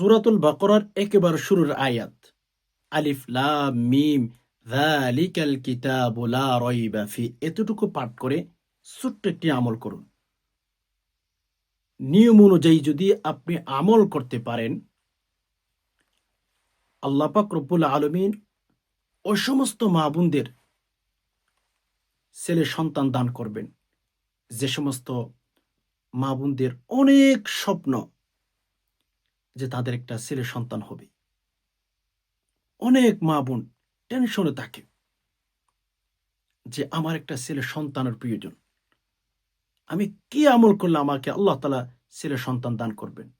সুরাতুল বাকরার একেবারে শুরুর আয়াত। আলিফ, লাম, মিম, যালিকাল কিতাবু লা রাইবা ফি, এতটুকু পাঠ করে ছোট্ট একটি আমল করুন। নিয়ম অনুযায়ী যদি আপনি আমল করতে পারেন, আল্লাহ পাক রব্বুল আলমিন ওই সমস্ত মা বোনদের ছেলে সন্তান দান করবেন। যে সমস্ত মা বোনদের অনেক স্বপ্ন যে তাদের একটা ছেলে সন্তান হবে। অনেক মা বোন টেনশনে থাকে যে আমার একটা ছেলে সন্তানের প্রয়োজন। আমি কি আমল করলে আমাকে আল্লাহ তালা ছেলে সন্তান দান করবেন?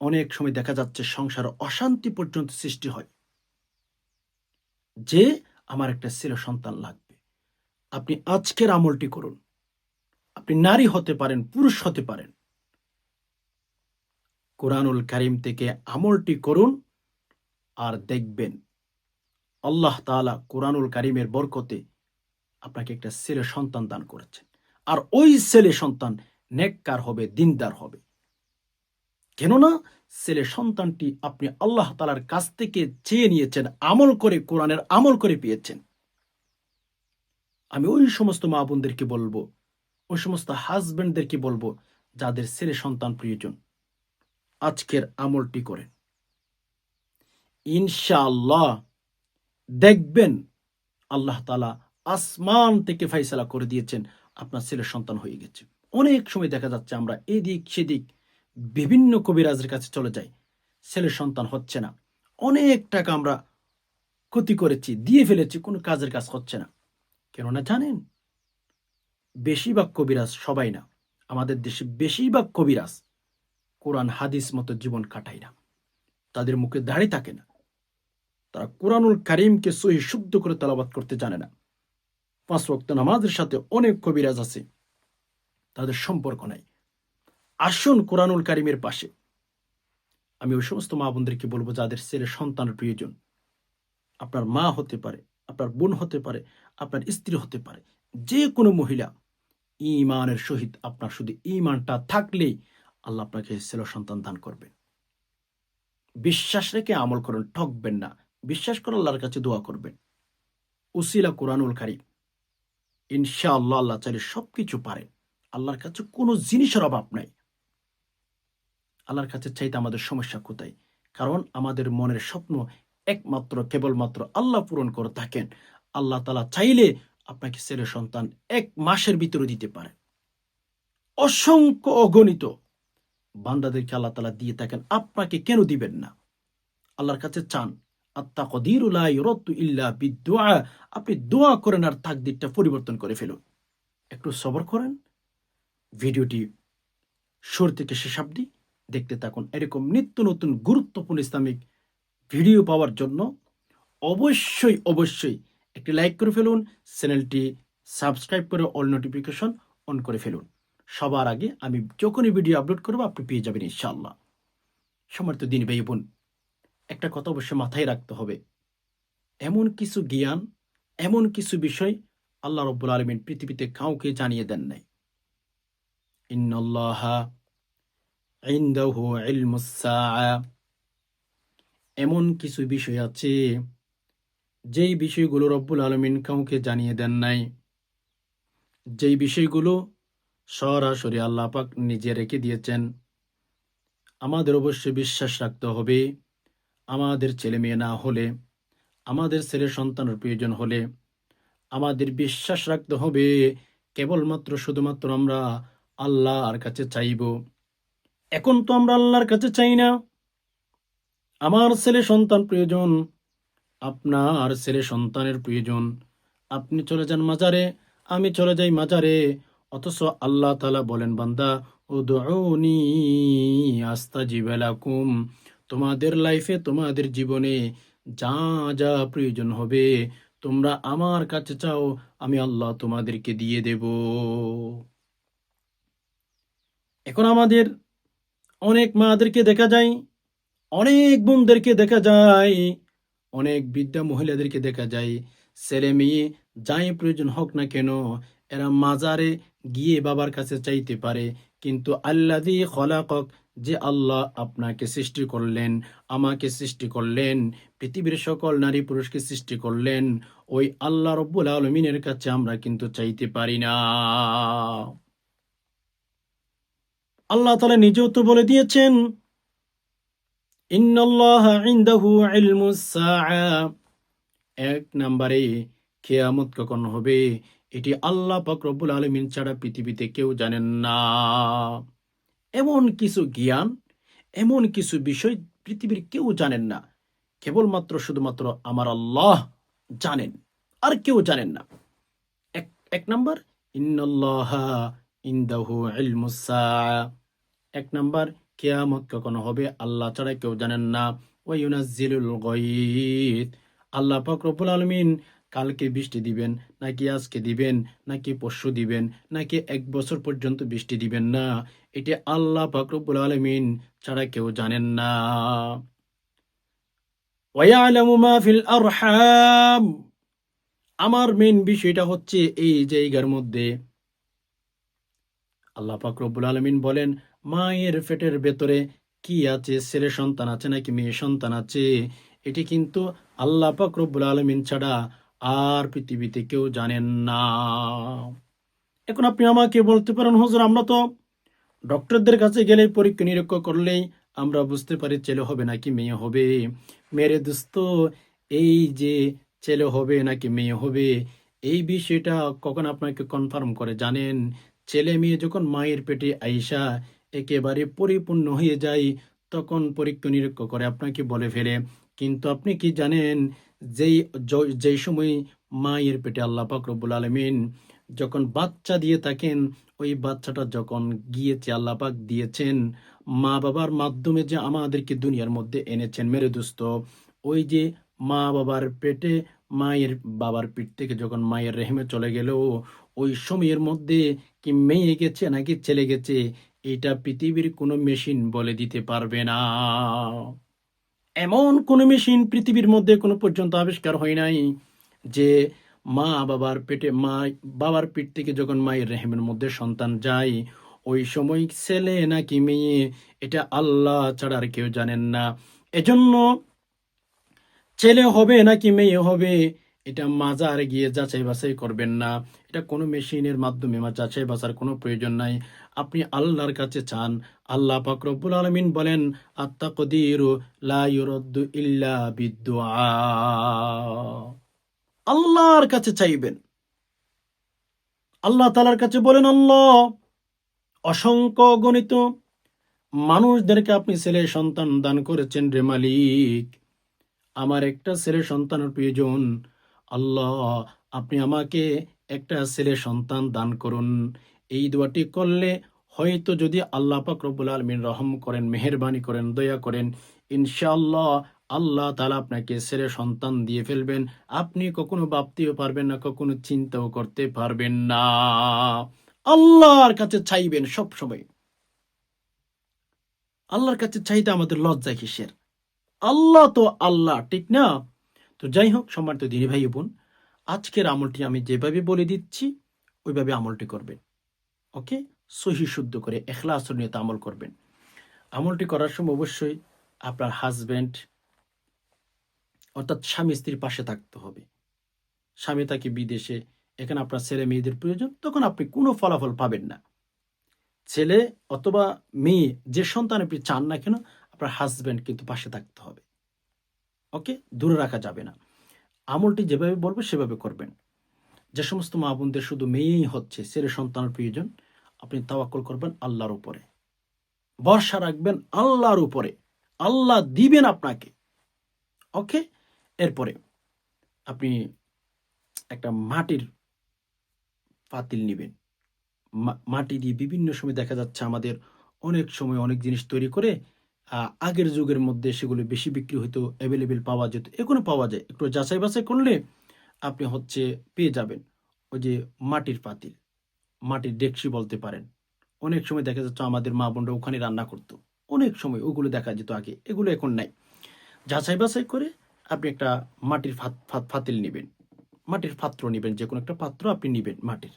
অনেক সময় দেখা যাচ্ছে সংসার অশান্তি পর্যন্ত সৃষ্টি হয়। যে আমার একটা ছেলে সন্তান লাগবে। আপনি আজকের আমলটি করুন। আপনি নারী হতে পারেন, পুরুষ হতে পারেন। কোরআনুল কারিম থেকে আমলটি করুন আর দেখবেন আল্লাহ তাআলা কোরআনুল কারিমের বরকতে আপনাকে একটা ছেলে সন্তান দান করেছেন। আর ওই ছেলে সন্তান নেককার হবে, দিনদার হবে। কেননা ছেলে সন্তানটি আপনি আল্লাহ তালার কাছ থেকে চেয়ে নিয়েছেন, আমল করে কোরআনের আমল করে পেয়েছেন। আমি ওই সমস্ত মা বোনদেরকে বলব, ওই সমস্ত হাজবেন্ডদেরকে বলব, যাদের ছেলে সন্তান প্রয়োজন আজকের আমলটি করেন। ইনশাআল্লাহ দেখবেন আল্লাহ তালা আসমান থেকে ফাইসালা করে দিয়েছেন, আপনার ছেলের সন্তান হয়ে গেছে। অনেক সময় দেখা যাচ্ছে আমরা এদিক সেদিক বিভিন্ন কবিরাজের কাছে চলে যাই ছেলের সন্তান হচ্ছে না। অনেক টাকা আমরা ক্ষতি করেছি, দিয়ে ফেলেছি, কোনো কাজের কাজ হচ্ছে না। কেননা জানেন, বেশিরভাগ কবিরাজ সবাই না, আমাদের দেশে বেশিরভাগ কবিরাজ কোরআন, হাদিস মতো জীবন কাটায় না। তাদের মুখে দাঁড়িয়ে থাকে না। তারা কোরআনুল কারিমকে সহি শুদ্ধ করে তালাবাদ করতে জানে না। পাঁচ রক্ত নামাজের সাথে অনেক কবিরাজ আছে। তাদের সম্পর্ক নাই। আসুন কোরআনুল কারিমের পাশে। আমি ওই সমস্ত মা বোনদেরকে বলব, যাদের ছেলে সন্তানের প্রয়োজন। আপনার মা হতে পারে, আপনার বোন হতে পারে, আপনার স্ত্রী হতে পারে, যে কোনো মহিলা, ইমানের সহিত আপনার শুধু ইমানটা থাকলেই আল্লাহ আপনাকে ছেলে সন্তান দান করবেন। বিশ্বাস রেখে আমল করুন, ঠকবেন না। বিশ্বাস করে আল্লাহর কাছে দোয়া করবেন। উসিলা কোরআনুল কারিম। ইনশা আল্লাহ চাইলে সবকিছু পারেন। আল্লাহর কাছে কোনো জিনিসের অভাব নাই। আল্লাহর কাছে চাইতে আমাদের সমস্যা কোথায়? কারণ আমাদের মনের স্বপ্ন একমাত্র, কেবলমাত্র আল্লাহ পূরণ করে থাকেন। আল্লাহ তালা চাইলে আপনাকে ছেলে সন্তান এক মাসের ভিতরে দিতে পারে অসংখ্য অগণিত বান্দাদেরকে আল্লাহ তালা দিয়ে থাকেন। আপনাকে কেন দিবেন না? আল্লাহর কাছে চান আত্মা কদিরুল্লাহ রত্তু ইল্লা বিদোয়া আপনি দোয়া করেন আর তাকদিরটা পরিবর্তন করে ফেলুন। একটু সবর করেন, ভিডিওটি শুরু থেকে শেষ অবধি দেখতে থাকুন। এরকম নিত্য নতুন গুরুত্বপূর্ণ ইসলামিক ভিডিও পাওয়ার জন্য অবশ্যই অবশ্যই একটি লাইক করে ফেলুন, চ্যানেলটি সাবস্ক্রাইব করে অল নোটিফিকেশন অন করে ফেলুন। সবার আগে আমি যখনই ভিডিও আপলোড করব, আপনি পেয়ে যাবেন ইনশাল্লাহ সমর্থ দিন ভাই বোন, একটা কথা অবশ্যই মাথায় রাখতে হবে। এমন কিছু জ্ঞান, এমন কিছু বিষয় আল্লাহ রব্বুল আলমিন পৃথিবীতে কাউকে জানিয়ে দেন নাই। এমন কিছু বিষয় আছে, যেই বিষয়গুলো রব্বুল আলমিন কাউকে জানিয়ে দেন নাই। যেই বিষয়গুলো সরাসরি আল্লাহ পাক নিজে রেখে দিয়েছেন। আমাদের অবশ্যই বিশ্বাস রাখতে হবে, আমাদের ছেলে মেয়ে না হলে, আমাদের ছেলে সন্তানের প্রয়োজন হলে, আমাদের বিশ্বাস রাখতে হবে, কেবলমাত্র শুধুমাত্র আমরা আল্লাহর কাছে চাইব। এখন তো আমরা আল্লাহর কাছে চাই না। আমার ছেলে সন্তান প্রয়োজন, আপনার ছেলে সন্তানের প্রয়োজন। আপনি চলে যান মাজারে, আমি চলে যাই মাজারে অথচ আল্লাহ তালা বলেন, বান্দা, উদউনি আস্তাজিবালাকুম তোমাদের লাইফে তোমাদের জীবনে যা যা প্রয়োজন হবে, তোমরা আমার কাছে চাও, আমি আল্লাহ তোমাদেরকে দিয়ে দেব। এখন আমাদের অনেক মাদেরকে দেখা যায়, অনেক বোনদেরকে দেখা যায়, অনেক বিদ্যা মহিলাদেরকে দেখা যায়। ছেলে মেয়ে যাই প্রয়োজন হোক না কেন, এরা মাজারে গিয়ে বাবার কাছে চাইতে পারে। কিন্তু আল্লাদি খলাকক, যে আল্লাহ আপনাকে সৃষ্টি করলেন, আমাকে সৃষ্টি করলেন, পৃথিবীর সকল নারী পুরুষকে সৃষ্টি করলেন, ওই আল্লাহ রব্বুল আলমিনের কাছে আমরা কিন্তু চাইতে পারি না। আল্লাহ তালা নিজেও তো বলে দিয়েছেন ইনদাহু এক নম্বরে কেয়ামত কখন হবে? এটি আল্লাহ রব্বুল আলমিন ছাড়া পৃথিবীতে কেউ জানেন না। এমন কিছু জ্ঞান, এমন কিছু বিষয় পৃথিবীর কেউ জানেন না। কেবলমাত্র, শুধুমাত্র আমার আল্লাহ জানেন, আর কেউ জানেন না। এক এক নম্বর এক নম্বর, কেয়ামত কখন হবে? আল্লাহ ছাড়া কেউ জানেন না। ওয়াইউনাজ্জিলুল গায়ব আল্লাহ পাক রব্বুল আলমিন কালকে বৃষ্টি দিবেন, নাকি আজকে দিবেন, নাকি পরশু দিবেন, নাকি এক বছর পর্যন্ত বৃষ্টি দিবেন না। এটা আল্লাহ পাক রব্বুল আলমিন ছাড়া কেউ জানেন না। আমার মেইন বিষয়টা হচ্ছে এই জায়গার মধ্যে আল্লাহ পাক রব্বুল আলমিন বলেন, মায়ের পেটের ভেতরে কি আছে? ছেলে সন্তান আছে নাকি মেয়ে সন্তান আছে? এটি কিন্তু আল্লাহ পাক রব্বুল আলমিন ছাড়া আর পৃথিবীতে কেউ জানেন না। এখন আপনি আমাকে বলতে পারেন, হুজুর, আমরা তো ডক্টরদের কাছে গেলে পরীক্ষা নিরীক্ষা করলেই আমরা বুঝতে পারি ছেলে হবে নাকি মেয়ে হবে। মেরে দোস্ত, এই যে ছেলে হবে নাকি মেয়ে হবে, এই বিষয়টা কখন আপনাকে কনফার্ম করে জানেন? ছেলে মেয়ে যখন মায়ের পেটে আইসা একেবারে পরিপূর্ণ হয়ে যায়, তখন পরীক্ষা নিরীক্ষা করে আপনাকে বলে ফেলে। কিন্তু আপনি কি জানেন যেই যেই সময় মায়ের পেটে আল্লাহ রব্বুল আলমিন যখন বাচ্চা দিয়ে থাকেন, ওই বাচ্চাটা যখন গিয়েছে আল্লাহ পাক দিয়েছেন মা বাবার মাধ্যমে যে আমাদেরকে দুনিয়ার মধ্যে এনেছেন, মেরে দোস্ত, ওই যে মা বাবার পেটে মায়ের বাবার পিঠ থেকে যখন মায়ের রেহেমে চলে গেল, ওই সময়ের মধ্যে কি মেয়ে গেছে নাকি ছেলে গেছে, এটা পৃথিবীর কোনো মেশিন বলে দিতে পারবে না। এমন কোনো মেশিন পৃথিবীর মধ্যে কোনো পর্যন্ত আবিষ্কার হয় নাই যে মা বাবার পেটে, মা বাবার পিঠ থেকে যখন মায়ের রেহেমের মধ্যে সন্তান যায়, ওই সময় ছেলে নাকি মেয়ে, এটা আল্লাহ ছাড়া আর কেউ জানেন না। এজন্য ছেলে হবে নাকি মেয়ে হবে এটা মাজার গিয়ে যাচাই বাছাই করবেন না। এটা কোনো মেশিনের মাধ্যমে যাচাই বাছার কোনো প্রয়োজন নাই। আপনি আল্লাহর কাছে চান। আল্লাহ পাক রব্বুল আলামিন বলেন, আত্তাকদিরু লা ইউরাদ্দু ইল্লা আল্লাহর কাছে চাইবেন। আল্লাহ তালার কাছে বলেন, আল্লাহ, অসংখ্য গণিত মানুষদেরকে আপনি ছেলে সন্তান দান করেছেন রে মালিক। আমার একটা ছেলে সন্তানের প্রয়োজন। আল্লাহ, আপনি আমাকে একটা ছেলে সন্তান দান করুন। এই দোয়াটি করলে হয়তো যদি আল্লাহ পাক আলমিন রহম করেন, মেহরবানি করেন, দয়া করেন, ইনশাআল্লাহ আল্লাহ তালা আপনাকে ছেলে সন্তান দিয়ে ফেলবেন। আপনি কখনো ভাবতেও পারবেন না, কখনো চিন্তাও করতে পারবেন না। আল্লাহর কাছে চাইবেন সব সময়। আল্লাহর কাছে চাইতে আমাদের লজ্জা কিসের? আল্লাহ তো আল্লাহ, ঠিক না? তো যাই হোক, সম্মানিত দিনী ভাই বোন, আজকের আমলটি আমি যেভাবে বলে দিচ্ছি, ওইভাবে আমলটি করবেন। ওকে? সহি শুদ্ধ করে এখলাস নিয়ে আমল করবেন। আমলটি করার সময় অবশ্যই আপনার হাজব্যান্ড অর্থাৎ স্বামী স্ত্রীর পাশে থাকতে হবে। স্বামী তাকে বিদেশে, এখানে আপনার ছেলে মেয়েদের প্রয়োজন, তখন আপনি কোনো ফলাফল পাবেন না। ছেলে অথবা মেয়ে যে সন্তান আপনি চান না কেন, আপনার হাজব্যান্ড কিন্তু পাশে থাকতে হবে। ওকে? দূরে রাখা যাবে না। আমলটি যেভাবে বলবে, সেভাবে করবেন। যে সমস্ত মা বোনদের শুধু মেয়েই হচ্ছে, ছেলে সন্তানের প্রয়োজন, আপনি তাওয়াক্কল করবেন আল্লাহর উপরে। ভরসা রাখবেন আল্লাহর উপরে। আল্লাহ দিবেন আপনাকে। ওকে? এরপরে আপনি একটা মাটির পাতিল নেবেন। মাটি দিয়ে বিভিন্ন সময় দেখা যাচ্ছে আমাদের অনেক সময় অনেক জিনিস তৈরি করে আগের যুগের মধ্যে সেগুলো বেশি বিক্রি হতো অ্যাভেলেবেল পাওয়া যেত। এখনও পাওয়া যায়, একটু যাচাই বাছাই করলে আপনি হচ্ছে পেয়ে যাবেন। ওই যে মাটির পাতিল, মাটির ডেকসি বলতে পারেন। অনেক সময় দেখা যাচ্ছে আমাদের মা বোনরা ওখানে রান্না করতো। অনেক সময় ওগুলো দেখা যেত আগে, এগুলো এখন নাই। যাচাই বাছাই করে আপনি একটা মাটির ফাত, ফাত- ফাতিল নেবেন। মাটির পাত্র নেবেন, যে কোনো একটা পাত্র আপনি নেবেন মাটির,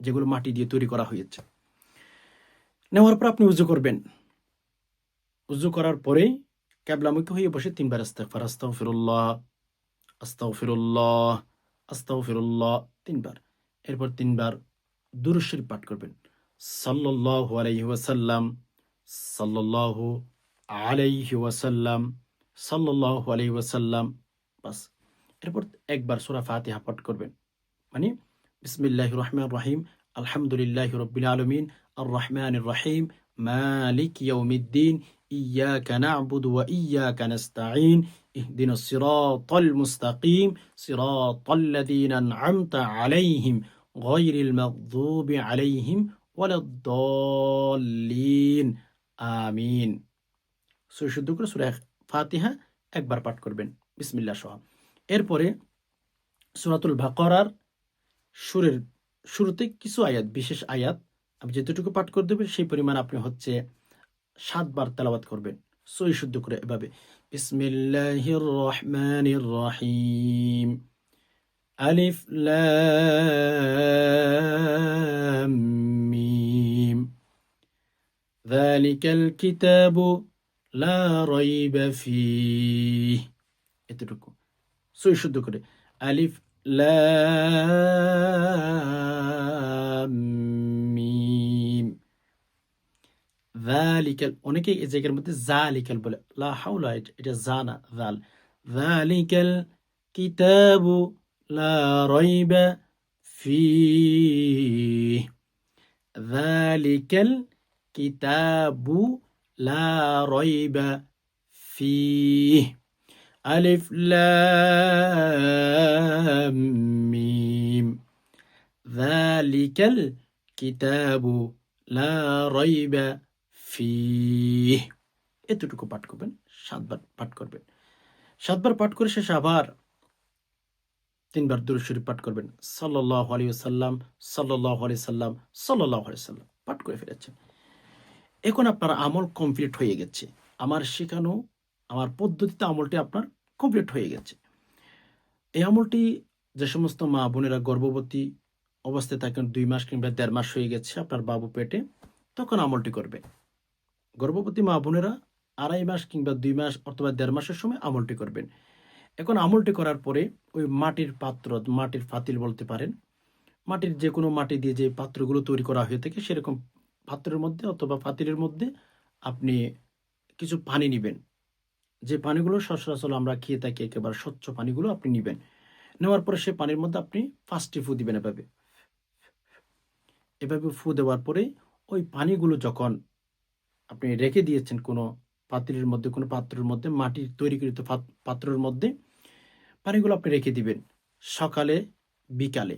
যেগুলো মাটি দিয়ে তৈরি করা হয়েছে। নেওয়ার পর আপনি উজু করবেন। উজু করার পরেই ক্যাবলামুখী হয়ে বসে তিনবার আস্তাগফার আস্তাগফিরুল্লাহ আস্তাগফিরুল্লাহ আস্তাগফিরুল্লাহ তিনবার। এরপর তিনবার দুরুশরীফ পাঠ করবেন। সাল্লাল্লাহু আলাইহি ওয়াসাল্লাম, সাল্লাল্লাহু আলাইহি ওয়াসাল্লাম, সাল্লাল্লাহু আলাইহি ওয়াসাল্লাম, বাস। এরপর একবার সুরা ফাতিহা পাঠ করবেন। মানে বিসমিল্লাহির রহমানির রহিম, আলহামদুলিল্লাহ রাব্বিল আলামিন আর রহমানির রহিম, মালিক ইয়াউমিদ্দিন إياك نعبد وإياك نستعين اهدنا الصراط المستقيم صراط الذين أنعمت عليهم غير المغضوب عليهم ولا الضالين আমিন শুদ্ধ করে সুরা ফাতিহা একবার পাঠ করবেন বিসমিল্লা সহ এরপরে সুরাতুল ভাকরার সুরের শুরুতে কিছু আয়াত বিশেষ আয়াত আপনি যেতটুকু পাঠ করে দেবেন সেই পরিমাণ আপনি হচ্ছে সাতবার তেলাবাত করবেন। সই শুদ্ধ করে এভাবে। বিসমিল্লাহির রহমানির রহিম আলিফ লাম মিম। যালিকাল কিতাবু লা রাইবা ফীহ এতটুকু। সই শুদ্ধ করে। আলিফ লাম মিম। যালিকাল অনেকে এই জায়গার মধ্যে জালিকাল বলে লা হাওলা এটা জানা জাল যালিকাল কিতাবু লা রাইবা ফীহ যালিকাল কিতাবু লা রাইবা ফীহ আলিফ লাম মিম যালিকাল কিতাবু লা রাইবা ফিহ এতটুকু পাঠ করবেন, সাতবার পাঠ করবেন। সাতবার পাঠ করে শেষে আবার তিনবার দুরুদ শরীফ পাঠ করবেন। সাল্লাল্লাহু আলাইহি ওয়াসাল্লাম, সাল্লাল্লাহু আলাইহি সাল্লাম, সাল্লাল্লাহু আলাইহি সাল্লাম পাঠ করে ফেলেছেন। এখন আপনার আমল কমপ্লিট হয়ে গেছে। আমার শেখানো, আমার পদ্ধতিতে আমলটি আপনার কমপ্লিট হয়ে গেছে। এই আমলটি যে সমস্ত মা বোনেরা গর্ভবতী অবস্থায় থাকেন, দুই মাস কিংবা দেড় মাস হয়ে গেছে আপনার বাবু পেটে, তখন আমলটি করবে। গর্ভবতী মা বোনেরা আড়াই মাস কিংবা দুই মাস অথবা দেড় মাসের সময় আমলটি করবেন। এখন আমলটি করার পরে ওই মাটির পাত্র, মাটির ফাতিল বলতে পারেন, মাটির যে কোনো মাটি দিয়ে যে পাত্রগুলো তৈরি করা হয়ে থাকে সেরকম পাত্রের মধ্যে অথবা ফাতিলের মধ্যে আপনি কিছু পানি নেবেন। যে পানিগুলো সচরাচর আমরা খেয়ে থাকি একেবারে স্বচ্ছ পানিগুলো আপনি নেবেন। নেওয়ার পরে সে পানির মধ্যে আপনি ফার্স্টে ফু দিবেন এভাবে। এভাবে ফু দেওয়ার পরে ওই পানিগুলো যখন আপনি রেখে দিয়েছেন কোনো পাত্রের মধ্যে, কোনো পাত্রের মধ্যে মাটির তৈরিকৃত পাত্রের মধ্যে, পানিগুলো আপনি রেখে দিবেন সকালে, বিকালে।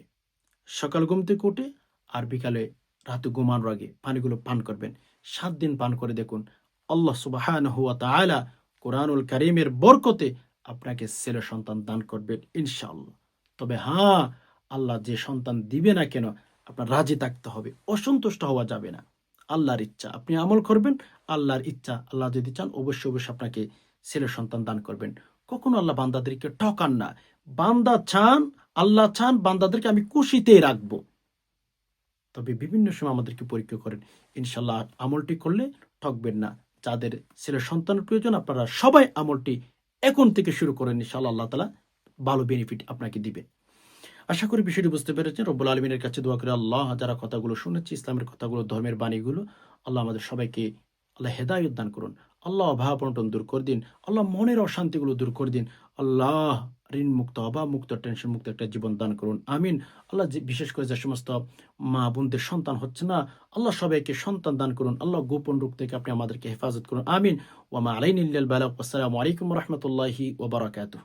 সকাল ঘুম থেকে উঠে আর বিকালে রাতে ঘুমানোর আগে পানিগুলো পান করবেন। সাত দিন পান করে দেখুন আল্লাহ সুবাহান হুয়া তালা কোরআনুল করিমের বরকতে আপনাকে ছেলে সন্তান দান করবেন ইনশাআল্লাহ। তবে হ্যাঁ আল্লাহ যে সন্তান দিবে না কেন, আপনার রাজি থাকতে হবে, অসন্তুষ্ট হওয়া যাবে না। আল্লাহর ইচ্ছা। আপনি আমল করবেন, আল্লাহর ইচ্ছা। আল্লাহ যদি চান, অবশ্যই অবশ্যই আপনাকে ছেলে সন্তান দান করবেন। কখনো আল্লাহ বান্দাদেরকে ঠকান না। বান্দা চান, আল্লাহ চান, বান্দাদেরকে আমি খুশিতে রাখব। তবে বিভিন্ন সময় আমাদেরকে পরীক্ষা করেন ইনশাল্লাহ আমলটি করলে ঠকবেন না। যাদের ছেলে সন্তানের প্রয়োজন, আপনারা সবাই আমলটি এখন থেকে শুরু করেন ইনশাল্লাহ আল্লাহ তালা ভালো বেনিফিট আপনাকে দিবে। আশা করি বিষয়টি বুঝতে পেরেছেন। রব্বুল আলমিনের কাছে দোয়া করে আল্লাহ যারা কথাগুলো শুনেছি, ইসলামের কথাগুলো, ধর্মের বাণীগুলো, আল্লাহ আমাদের সবাইকে আল্লাহ হেদায়ত দান করুন। আল্লাহ অভাব অনটন দূর করে দিন। আল্লাহ মনের অশান্তিগুলো দূর করে দিন। আল্লাহ ঋণ মুক্ত অভাব মুক্ত টেনশন মুক্ত একটা জীবন দান করুন। আমিন। আল্লাহ বিশেষ করে যে সমস্ত মা বোনদের সন্তান হচ্ছে না, আল্লাহ সবাইকে সন্তান দান করুন। আল্লাহ গোপন রূপ থেকে আপনি আমাদেরকে হেফাজত করুন। আমিন। ওয়ামা আলাইন বালাক আসসালামু আলাইকুম রহমতুল্লাহি ওবরাকাতুহ